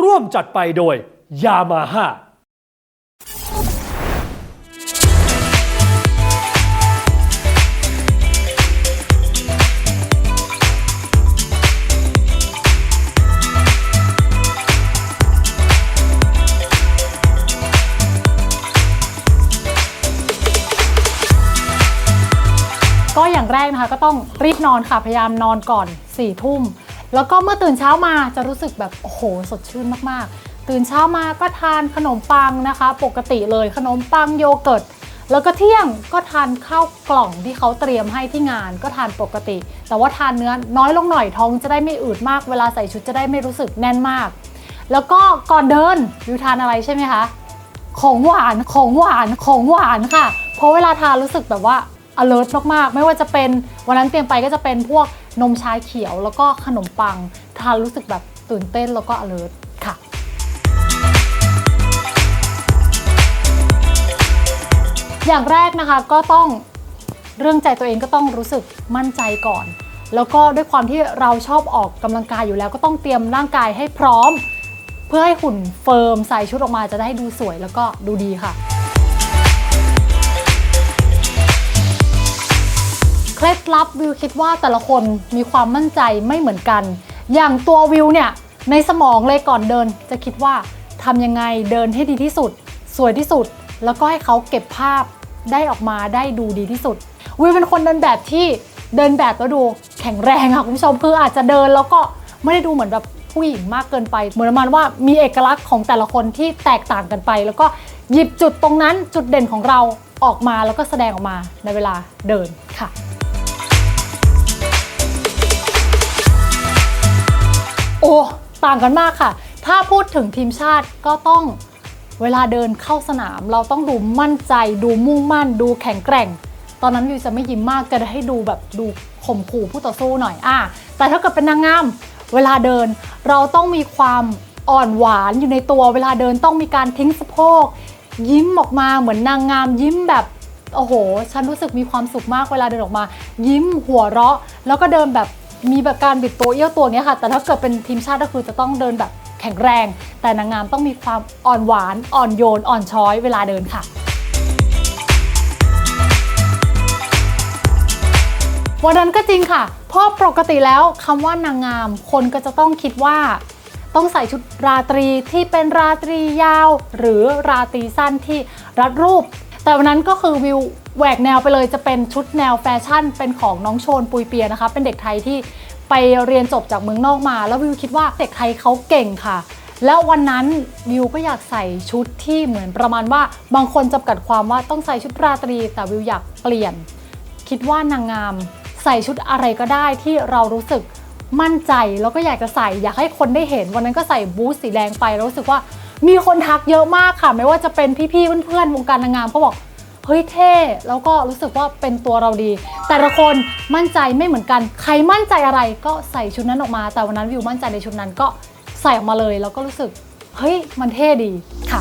ร่วมจัดไปโดยยามาฮ่าก็อย่างแรกนะคะก็ต้องรีบนอนค่ะ พยายามนอนก่อน4ี่ทุ่ม แล้วก็เมื่อตื่นเช้ามาจะรู้สึกแบบโอ้โหสดชื่นมากๆ ตื่นเช้ามาก็ทานขนมปังนะคะ ปกติเลยขนมปังโยเกิร์ตแล้วก็เที่ยงก็ทานข้าวกล่องที่เขาเตรียมให้ที่งานก็ทานปกติ แต่ว่าทานเนื้อน้อยลงหน่อยท้องจะได้ไม่อืดมาก เวลาใส่ชุดจะได้ไม่รู้สึกแน่นมาก แล้วก็ก่อนเดินวิวทานอะไรใช่ไหมคะของหวานของหวานของหวานค่ะเพราะเวลาทานรู้สึกแบบว่า alert มากๆ ไม่ว่าจะเป็นวันนั้นเตรียมไปก็จะเป็นพวกนมชาเขียว แล้วก็ขนมปังทานรู้สึกแบบตื่นเต้นแล้วก็ alert ค่ะ อย่างแรกนะคะก็ต้องเรื่องใจตัวเองก็ต้องรู้สึกมั่นใจก่อน แล้วก็ด้วยความที่เราชอบออกกำลังกายอยู่แล้ว ก็ต้องเตรียมร่างกายให้พร้อม เพื่อให้หุ่นเฟิร์มใส่ชุดออกมาจะได้ดูสวยแล้วก็ดูดีค่ะ ล็ดลับวิวคิดว่าแต่ละคนมีความมั่นใจไม่เหมือนกัน อย่างตัววิวเนี่ยในสมองเลยก่อนเดิน จะคิดว่าทำยังไงเดินให้ดีที่สุด สวยที่สุด แล้วก็ให้เขาเก็บภาพได้ออกมาได้ดูดีที่สุด วิวเป็นคนเดินแบบที่เดินแบบแล้วดูแข็งแรงค่ะคุณผู้ชมคืออาจจะเดินแล้วก็ไม่ได้ดูเหมือนแบบผู้หญิงมากเกินไป เหมือนประมาณว่ามีเอกลักษณ์ของแต่ละคนที่แตกต่างกันไป แล้วก็หยิบจุดตรงนั้นจุดเด่นของเราออกมาแล้วก็แสดงออกมาในเวลาเดินค่ะ อ้ต่างกันมากค่ะ ถ้าพูดถึงทีมชาติก็ต้องเวลาเดินเข้าสนาม เราต้องดูมั่นใจ ดูมุ่งมั่น ดูแข็งแกร่ง ตอนนั้นวิวจะไม่ยิ้มมากจะให้ดูแบบดูข่มขู่ผู้ต่อสู้หน่อยอะแต่ถ้าเกิดเป็นนางงามเวลาเดินเราต้องมีความอ่อนหวานอยู่ในตัวเวลาเดินต้องมีการทิ้งสะโพก ยิ้มออกมาเหมือนนางงามยิ้มแบบโอ้โห ฉันรู้สึกมีความสุขมากเวลาเดินออกมา ยิ้มหัวเราะ แล้วก็เดินแบบ มีแบบการบิดตัวเอี้ยวตัวเงี้ยค่ะ แต่ถ้าเกิดเป็นทีมชาติก็คือจะต้องเดินแบบแข็งแรง แต่นางงามต้องมีความอ่อนหวาน อ่อนโยน อ่อนช้อยเวลาเดินค่ะ วันนั้นก็จริงค่ะ เพราะปกติแล้วคำว่านางงาม คนก็จะต้องคิดว่าต้องใส่ชุดราตรีที่เป็นราตรียาว หรือราตรีสั้นที่รัดรูป แต่วันนั้นก็คือวิวแหวกแนวไปเลยจะเป็นชุดแนวแฟชั่น เป็นของน้องโชนปุยเปียนะคะ เป็นเด็กไทยที่ไปเรียนจบจากเมืองนอกมา แล้ววิวคิดว่าเด็กไทยเขาเก่งค่ะ แล้ววันนั้นวิวก็อยากใส่ชุดที่เหมือนประมาณว่าบางคนจำกัดความว่าต้องใส่ชุดราตรี แต่วิวอยากเปลี่ยน คิดว่านางงามใส่ชุดอะไรก็ได้ที่เรารู้สึกมั่นใจแล้วก็อยากจะใส่อยากให้คนได้เห็น วันนั้นก็ใส่บูทสีแดงไปแล้วรู้สึกว่า มีคนทักเยอะมากค่ะ ไม่ว่าจะเป็นพี่ๆเพื่อนๆวงการนางงามเขาบอกเฮ้ยเท่แล้วก็รู้สึกว่าเป็นตัวเราดี แต่ละคนมั่นใจไม่เหมือนกัน ใครมั่นใจอะไรก็ใส่ชุดนั้นออกมา แต่วันนั้นวิวมั่นใจในชุดนั้นก็ใส่ออกมาเลย แล้วก็รู้สึกเฮ้ยมันเท่ดีค่ะ